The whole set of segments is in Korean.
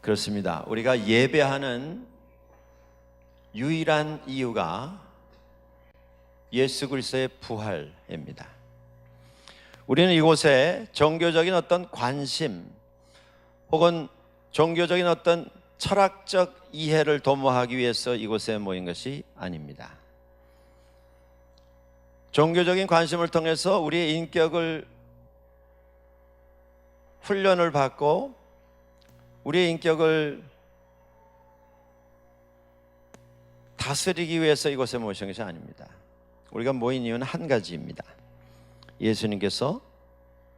그렇습니다. 우리가 예배하는 유일한 이유가 예수 그리스도의 부활입니다. 우리는 이곳에 종교적인 어떤 관심 혹은 종교적인 어떤 철학적 이해를 도모하기 위해서 이곳에 모인 것이 아닙니다. 종교적인 관심을 통해서 우리의 인격을 훈련을 받고 우리의 인격을 다스리기 위해서 이곳에 모신 것이 아닙니다. 우리가 모인 이유는 한 가지입니다. 예수님께서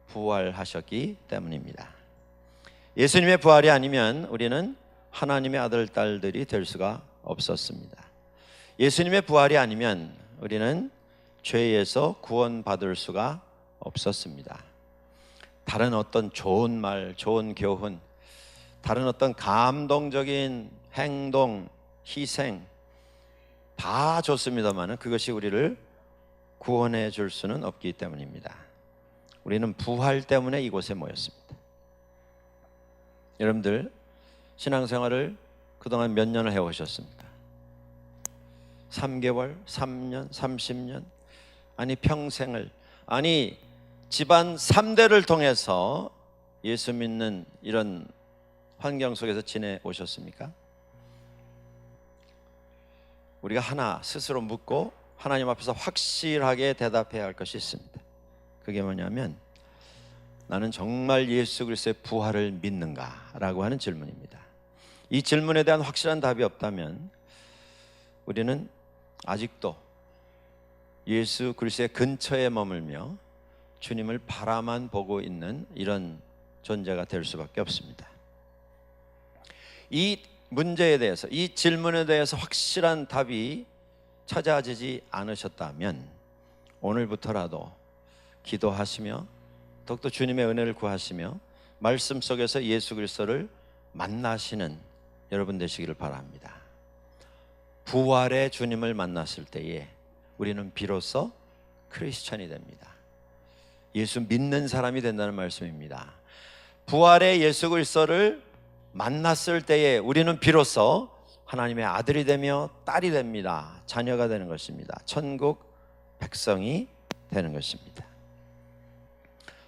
부활하셨기 때문입니다. 예수님의 부활이 아니면 우리는 하나님의 아들, 딸들이 될 수가 없었습니다. 예수님의 부활이 아니면 우리는 죄에서 구원받을 수가 없었습니다. 다른 어떤 좋은 말, 좋은 교훈, 다른 어떤 감동적인 행동, 희생 다 좋습니다만 그것이 우리를 구원해 줄 수는 없기 때문입니다. 우리는 부활 때문에 이곳에 모였습니다. 여러분들 신앙생활을 그동안 몇 년을 해 오셨습니까? 3개월, 3년, 30년, 아니 평생을, 아니 집안 3대를 통해서 예수 믿는 이런 환경 속에서 지내 오셨습니까? 우리가 하나 스스로 묻고 하나님 앞에서 확실하게 대답해야 할 것이 있습니다. 그게 뭐냐면 나는 정말 예수 그리스도의 부활을 믿는가라고 하는 질문입니다. 이 질문에 대한 확실한 답이 없다면 우리는 아직도 예수 그리스도의 근처에 머물며 주님을 바라만 보고 있는 이런 존재가 될 수밖에 없습니다. 이 문제에 대해서 이 질문에 대해서 확실한 답이 찾아지지 않으셨다면 오늘부터라도 기도하시며 더욱더 주님의 은혜를 구하시며 말씀 속에서 예수 그리스도를 만나시는 여러분 되시기를 바랍니다. 부활의 주님을 만났을 때에 우리는 비로소 크리스천이 됩니다. 예수 믿는 사람이 된다는 말씀입니다. 부활의 예수 그리스도를 만났을 때에 우리는 비로소 하나님의 아들이 되며 딸이 됩니다. 자녀가 되는 것입니다. 천국 백성이 되는 것입니다.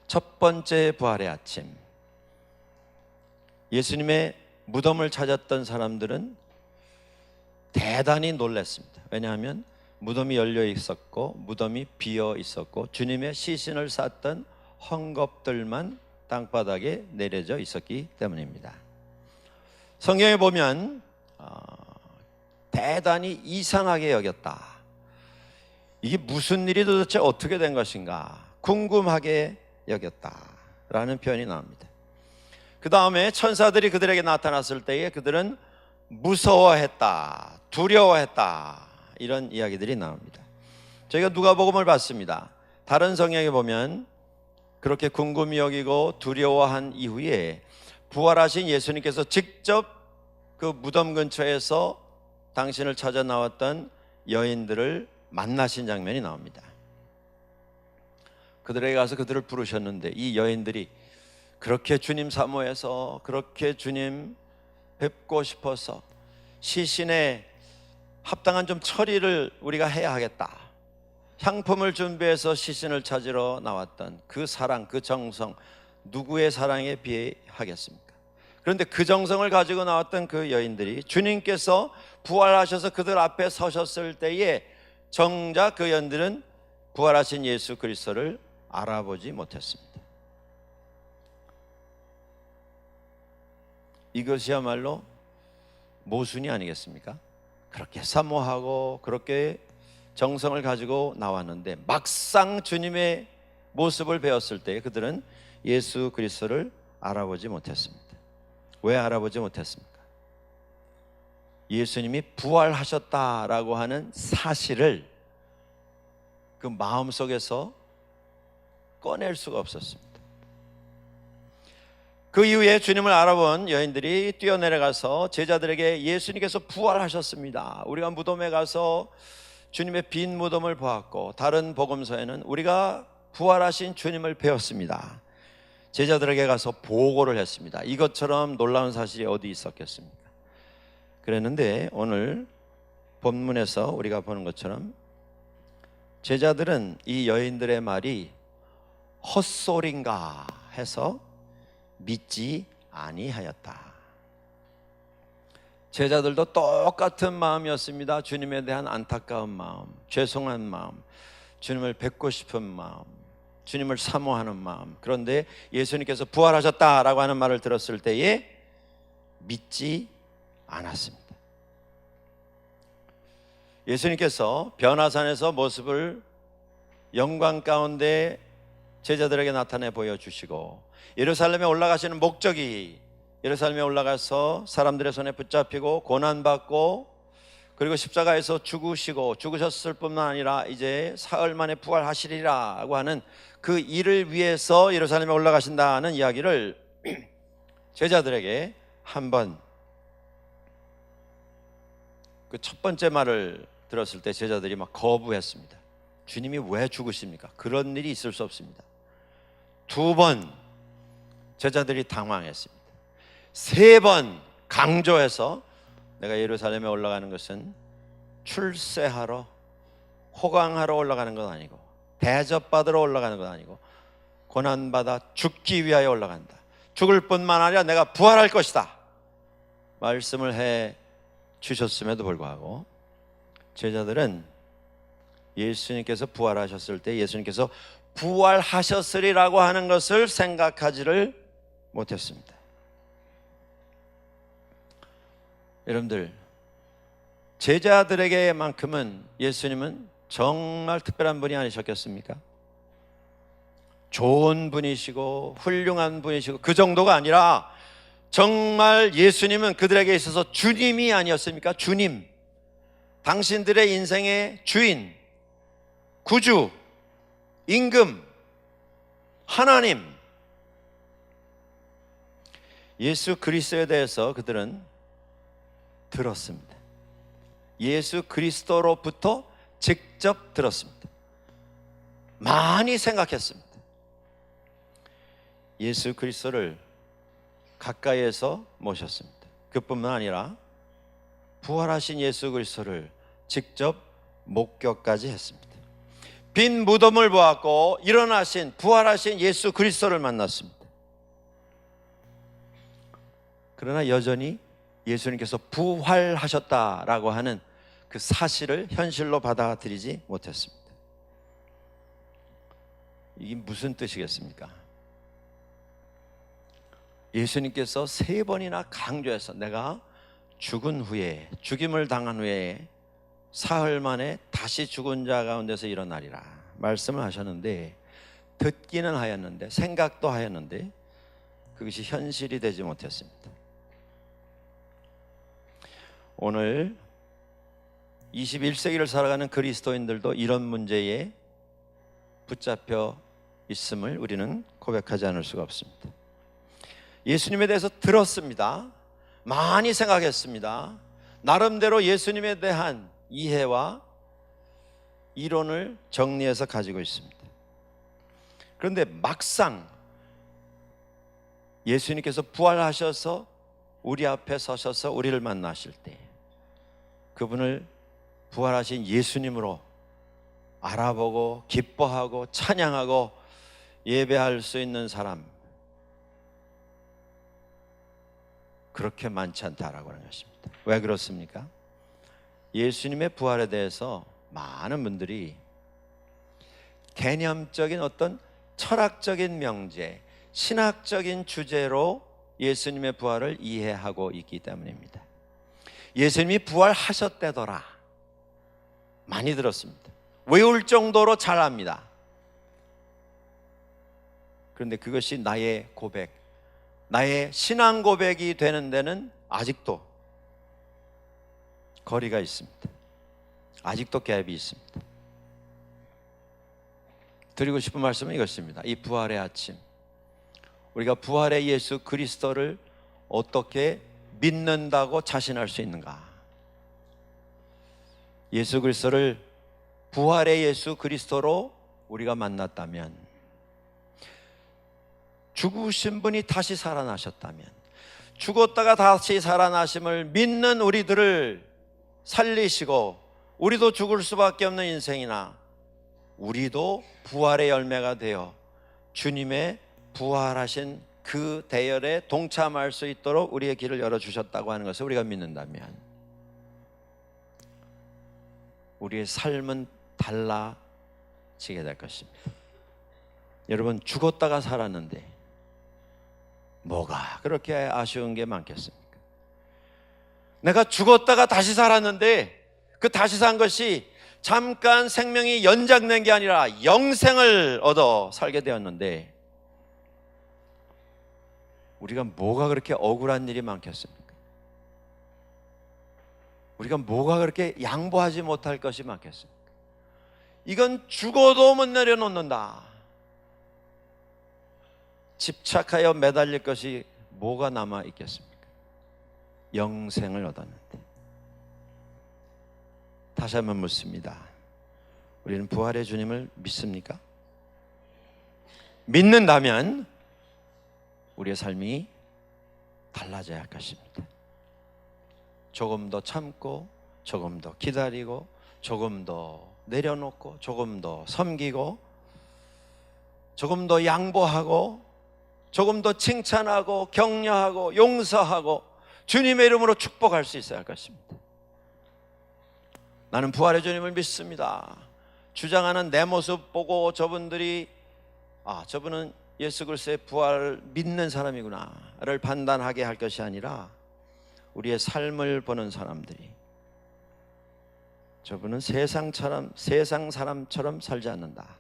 첫 번째 부활의 아침. 예수님의 무덤을 찾았던 사람들은 대단히 놀랐습니다. 왜냐하면 무덤이 열려 있었고 무덤이 비어 있었고 주님의 시신을 쌌던 헝겊들만 땅바닥에 내려져 있었기 때문입니다. 성경에 보면 어, 대단히 이상하게 여겼다. 이게 무슨 일이 도대체 어떻게 된 것인가 궁금하게 여겼다라는 표현이 나옵니다. 그 다음에 천사들이 그들에게 나타났을 때에 그들은 무서워했다, 두려워했다 이런 이야기들이 나옵니다. 저희가 누가복음을 봤습니다. 다른 성경에 보면 그렇게 궁금히 여기고 두려워한 이후에 부활하신 예수님께서 직접 그 무덤 근처에서 당신을 찾아 나왔던 여인들을 만나신 장면이 나옵니다. 그들에게 가서 그들을 부르셨는데 이 여인들이 그렇게 주님 사모해서 그렇게 주님 뵙고 싶어서 시신에 합당한 좀 처리를 우리가 해야 하겠다. 향품을 준비해서 시신을 찾으러 나왔던 그 사랑, 그 정성, 누구의 사랑에 비하겠습니까? 그런데 그 정성을 가지고 나왔던 그 여인들이 주님께서 부활하셔서 그들 앞에 서셨을 때에 정작 그 여인들은 부활하신 예수 그리스도를 알아보지 못했습니다. 이것이야말로 모순이 아니겠습니까? 그렇게 사모하고 그렇게 정성을 가지고 나왔는데 막상 주님의 모습을 배웠을 때 그들은 예수 그리스도를 알아보지 못했습니다. 왜 알아보지 못했습니까? 예수님이 부활하셨다라고 하는 사실을 그 마음 속에서 꺼낼 수가 없었습니다. 그 이후에 주님을 알아본 여인들이 뛰어내려가서 제자들에게 예수님께서 부활하셨습니다. 우리가 무덤에 가서 주님의 빈 무덤을 보았고 다른 복음서에는 우리가 부활하신 주님을 배웠습니다. 제자들에게 가서 보고를 했습니다. 이것처럼 놀라운 사실이 어디 있었겠습니까? 그랬는데 오늘 본문에서 우리가 보는 것처럼 제자들은 이 여인들의 말이 헛소리인가 해서 믿지 아니하였다. 제자들도 똑같은 마음이었습니다. 주님에 대한 안타까운 마음, 죄송한 마음, 주님을 뵙고 싶은 마음, 주님을 사모하는 마음. 그런데 예수님께서 부활하셨다라고 하는 말을 들었을 때에 믿지 않았습니다. 예수님께서 변화산에서 모습을 영광 가운데 제자들에게 나타내 보여주시고 예루살렘에 올라가시는 목적이 예루살렘에 올라가서 사람들의 손에 붙잡히고 고난받고 그리고 십자가에서 죽으시고 죽으셨을 뿐만 아니라 이제 사흘 만에 부활하시리라고 하는 그 일을 위해서 예루살렘에 올라가신다는 이야기를 제자들에게 한번 그 첫 번째 말을 들었을 때 제자들이 막 거부했습니다. 주님이 왜 죽으십니까? 그런 일이 있을 수 없습니다. 두 번 제자들이 당황했습니다. 세 번 강조해서 내가 예루살렘에 올라가는 것은 출세하러 호강하러 올라가는 건 아니고 대접받으러 올라가는 건 아니고 고난받아 죽기 위하여 올라간다. 죽을 뿐만 아니라 내가 부활할 것이다. 말씀을 해 주셨음에도 불구하고 제자들은 예수님께서 부활하셨을 때 예수님께서 부활하셨으리라고 하는 것을 생각하지를 못했습니다. 여러분들 제자들에게만큼은 예수님은 정말 특별한 분이 아니셨겠습니까? 좋은 분이시고 훌륭한 분이시고 그 정도가 아니라 정말 예수님은 그들에게 있어서 주님이 아니었습니까? 주님. 당신들의 인생의 주인, 구주, 임금, 하나님. 예수 그리스도에 대해서 그들은 들었습니다. 예수 그리스도로부터 직접 들었습니다. 많이 생각했습니다. 예수 그리스도를 가까이에서 모셨습니다. 그뿐만 아니라 부활하신 예수 그리스도를 직접 목격까지 했습니다. 빈 무덤을 보았고 일어나신 부활하신 예수 그리스도를 만났습니다. 그러나 여전히 예수님께서 부활하셨다라고 하는 그 사실을 현실로 받아들이지 못했습니다. 이게 무슨 뜻이겠습니까? 예수님께서 세 번이나 강조해서 내가 죽은 후에 죽임을 당한 후에 사흘 만에 다시 죽은 자 가운데서 일어나리라 말씀을 하셨는데 듣기는 하였는데 생각도 하였는데 그것이 현실이 되지 못했습니다. 오늘 21세기를 살아가는 그리스도인들도 이런 문제에 붙잡혀 있음을 우리는 고백하지 않을 수가 없습니다. 예수님에 대해서 들었습니다. 많이 생각했습니다. 나름대로 예수님에 대한 이해와 이론을 정리해서 가지고 있습니다. 그런데 막상 예수님께서 부활하셔서 우리 앞에 서셔서 우리를 만나실 때 그분을 부활하신 예수님으로 알아보고 기뻐하고 찬양하고 예배할 수 있는 사람 그렇게 많지 않다라고 하는 것입니다. 왜 그렇습니까? 예수님의 부활에 대해서 많은 분들이 개념적인 어떤 철학적인 명제, 신학적인 주제로 예수님의 부활을 이해하고 있기 때문입니다. 예수님이 부활하셨대더라. 많이 들었습니다. 외울 정도로 잘 압니다. 그런데 그것이 나의 고백, 나의 신앙 고백이 되는 데는 아직도 거리가 있습니다. 아직도 갭이 있습니다. 드리고 싶은 말씀은 이것입니다. 이 부활의 아침. 우리가 부활의 예수 그리스도를 어떻게 믿는다고 자신할 수 있는가? 예수 그리스도를 부활의 예수 그리스도로 우리가 만났다면 죽으신 분이 다시 살아나셨다면 죽었다가 다시 살아나심을 믿는 우리들을 살리시고 우리도 죽을 수밖에 없는 인생이나 우리도 부활의 열매가 되어 주님의 부활하신 그 대열에 동참할 수 있도록 우리의 길을 열어 주셨다고 하는 것을 우리가 믿는다면 우리의 삶은 달라지게 될 것입니다. 여러분 죽었다가 살았는데 뭐가 그렇게 아쉬운 게 많겠습니까? 내가 죽었다가 다시 살았는데 그 다시 산 것이 잠깐 생명이 연장된 게 아니라 영생을 얻어 살게 되었는데 우리가 뭐가 그렇게 억울한 일이 많겠습니까? 우리가 뭐가 그렇게 양보하지 못할 것이 많겠습니까? 이건 죽어도 못 내려놓는다. 집착하여 매달릴 것이 뭐가 남아 있겠습니까? 영생을 얻었는데. 다시 한번 묻습니다. 우리는 부활의 주님을 믿습니까? 믿는다면 우리의 삶이 달라져야 할 것입니다. 조금 더 참고, 조금 더 기다리고, 조금 더 내려놓고, 조금 더 섬기고, 조금 더 양보하고, 조금 더 칭찬하고, 격려하고, 용서하고, 주님의 이름으로 축복할 수 있어야 할 것입니다. 나는 부활의 주님을 믿습니다. 주장하는 내 모습 보고 저분들이 아, 저분은 예수 그리스도의 부활을 믿는 사람이구나를 판단하게 할 것이 아니라 우리의 삶을 보는 사람들이 저분은 세상처럼 세상 사람처럼 살지 않는다.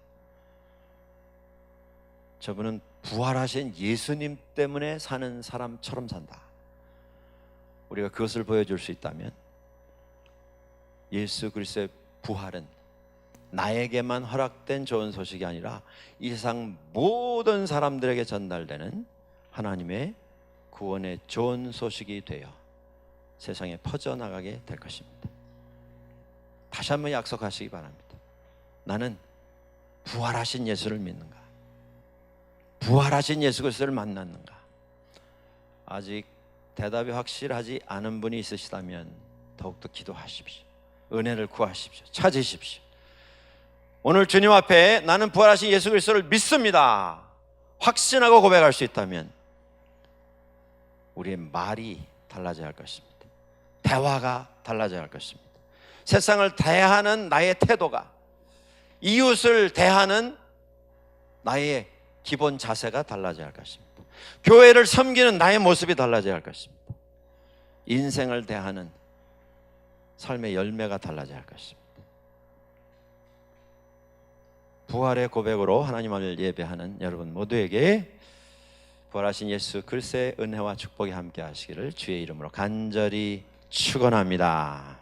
저분은 부활하신 예수님 때문에 사는 사람처럼 산다. 우리가 그것을 보여줄 수 있다면 예수 그리스도의 부활은 나에게만 허락된 좋은 소식이 아니라 이 세상 모든 사람들에게 전달되는 하나님의 구원의 좋은 소식이 되어 세상에 퍼져나가게 될 것입니다. 다시 한번 약속하시기 바랍니다. 나는 부활하신 예수를 믿는가? 부활하신 예수 그리스도를 만났는가? 아직 대답이 확실하지 않은 분이 있으시다면 더욱더 기도하십시오. 은혜를 구하십시오. 찾으십시오. 오늘 주님 앞에 나는 부활하신 예수 그리스도를 믿습니다. 확신하고 고백할 수 있다면 우리의 말이 달라져야 할 것입니다. 대화가 달라져야 할 것입니다. 세상을 대하는 나의 태도가 이웃을 대하는 나의 기본 자세가 달라져야 할 것입니다. 교회를 섬기는 나의 모습이 달라져야 할 것입니다. 인생을 대하는 삶의 열매가 달라져야 할 것입니다. 부활의 고백으로 하나님을 예배하는 여러분 모두에게 부활하신 예수 그리스도의 은혜와 축복이 함께 하시기를 주의 이름으로 간절히 축원합니다.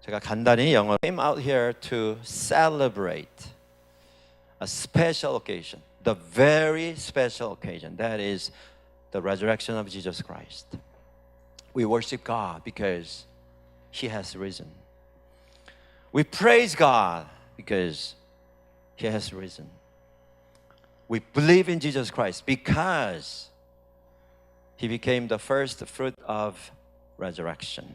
제가 간단히 영어 came out here to celebrate a special occasion, the very special occasion that is the resurrection of Jesus Christ. We worship God because he has risen. We praise God because he has risen. We believe in Jesus Christ because he became the first fruit of resurrection.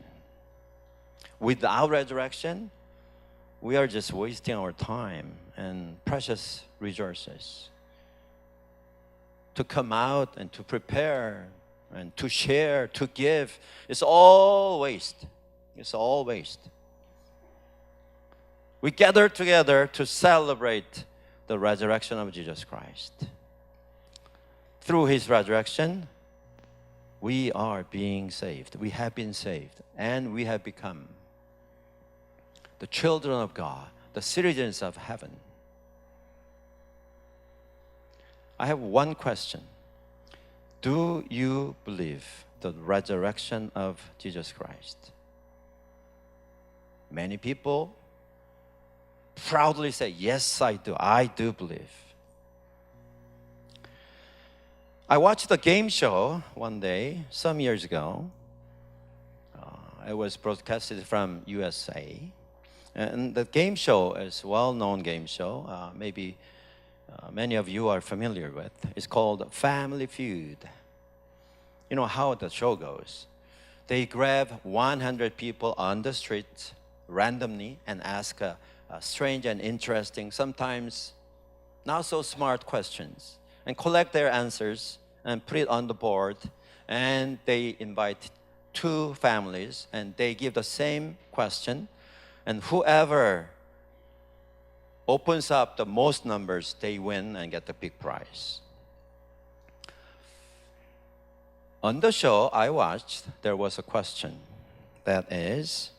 Without resurrection, we are just wasting our time and precious resources to come out and to prepare and to share, to give. It's all waste. It's all waste. We gather together to celebrate the resurrection of Jesus Christ. Through his resurrection, we are being saved. We have been saved. And we have become the children of God, the citizens of heaven. I have one question Do you believe the resurrection of Jesus Christ? Many people proudly say, Yes, I do. I do believe. I watched a game show one day, some years ago. Uh, it was broadcasted from USA. And the game show is a well known game show. Uh, maybe uh, many of you are familiar with. It's called Family Feud. You know how the show goes. They grab 100 people on the street randomly and ask a, a strange and interesting, sometimes not so smart questions, and collect their answers and put it on the board. And they invite two families and they give the same question. And whoever opens up the most numbers, they win and get the big prize. On the show I watched, there was a question that is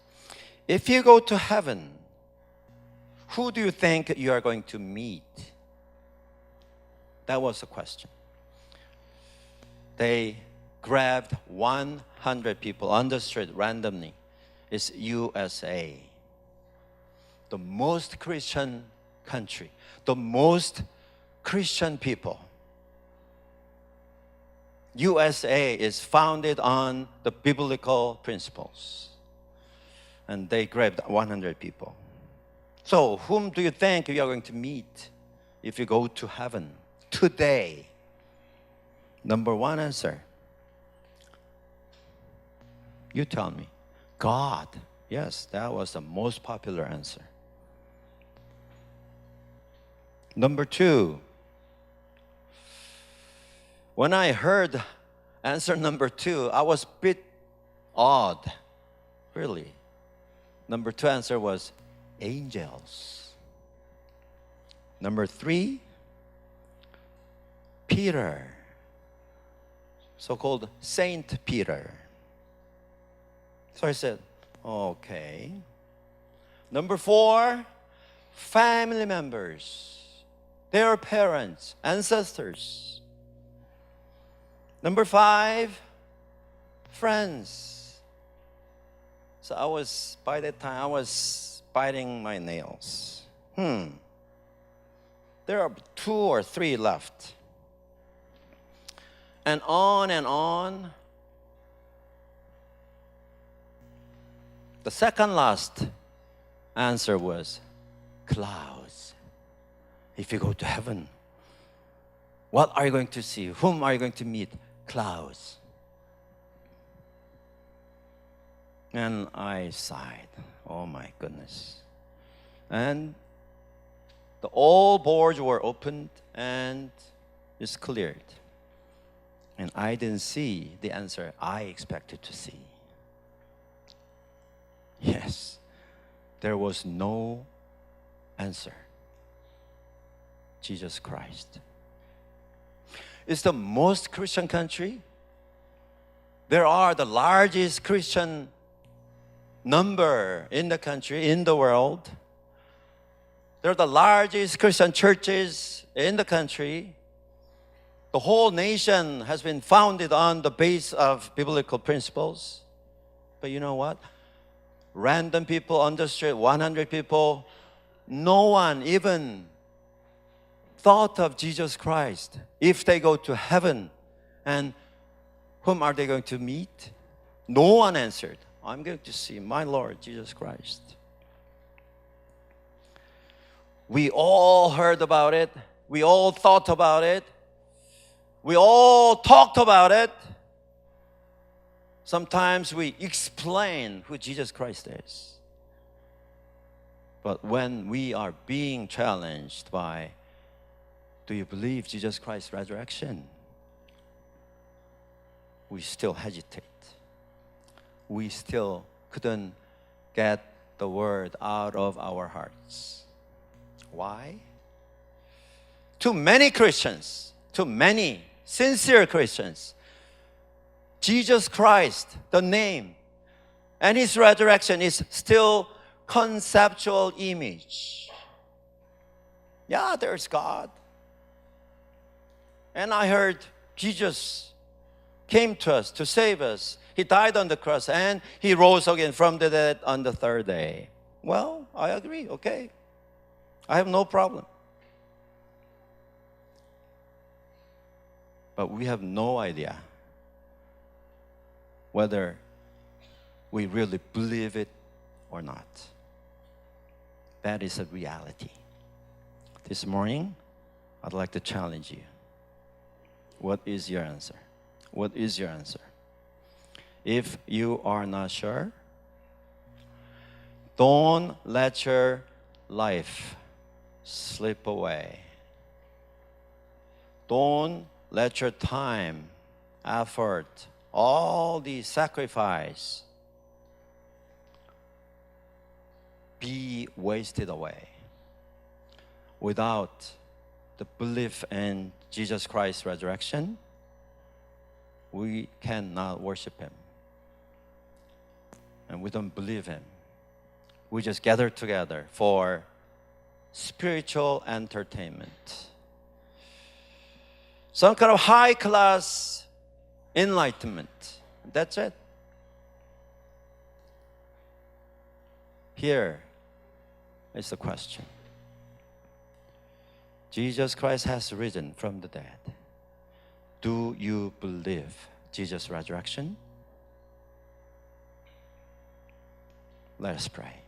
if you go to heaven, who do you think you are going to meet? That was the question. They grabbed 100 people on the street randomly. It's USA. The most Christian country, the most Christian people. USA is founded on the biblical principles. And they grabbed 100 people. So, whom do you think you are going to meet if you go to heaven today? Number one answer. You tell me. God. Yes, that was the most popular answer. Number two. When I heard answer number two, I was a bit odd. Really. Number two answer was angels. Number three, Peter, so called Saint Peter. So I said, okay. Number four, family members, their parents, ancestors. Number five, friends. So I was, by that time, I was biting my nails. Hmm. There are two or three left. And on and on. The second last answer was clouds. If you go to heaven, what are you going to see? Whom are you going to meet? Clouds. And I sighed. Oh my goodness. And the all boards were opened and it's cleared. And I didn't see the answer I expected to see. Yes, there was no answer. Jesus Christ. It's the most Christian country. There are the largest Christian number in the country, in the world. They're the largest Christian churches in the country. The whole nation has been founded on the base of biblical principles. But you know what? Random people on the street, 100 people, no one even thought of Jesus Christ. If they go to heaven, and whom are they going to meet? No one answered. I'm going to see my Lord Jesus Christ. We all heard about it. We all thought about it. We all talked about it. Sometimes we explain who Jesus Christ is. But when we are being challenged by, do you believe Jesus Christ's resurrection? We still hesitate. We still couldn't get the word out of our hearts. Why? To many Christians, to many sincere Christians, Jesus Christ, the name, and his resurrection is still conceptual image. Yeah, there's God. And I heard Jesus came to us to save us. He died on the cross and he rose again from the dead on the third day. Well, I agree, okay. I have no problem. But we have no idea whether we really believe it or not. That is a reality. This morning, I'd like to challenge you. What is your answer? What is your answer? If you are not sure, don't let your life slip away. Don't let your time, effort, all the sacrifice be wasted away without the belief in Jesus Christ's resurrection. We cannot worship Him. And we don't believe Him. We just gather together for spiritual entertainment. Some kind of high class enlightenment. That's it. Here is the question Jesus Christ has risen from the dead. Do you believe Jesus' resurrection? Let us pray.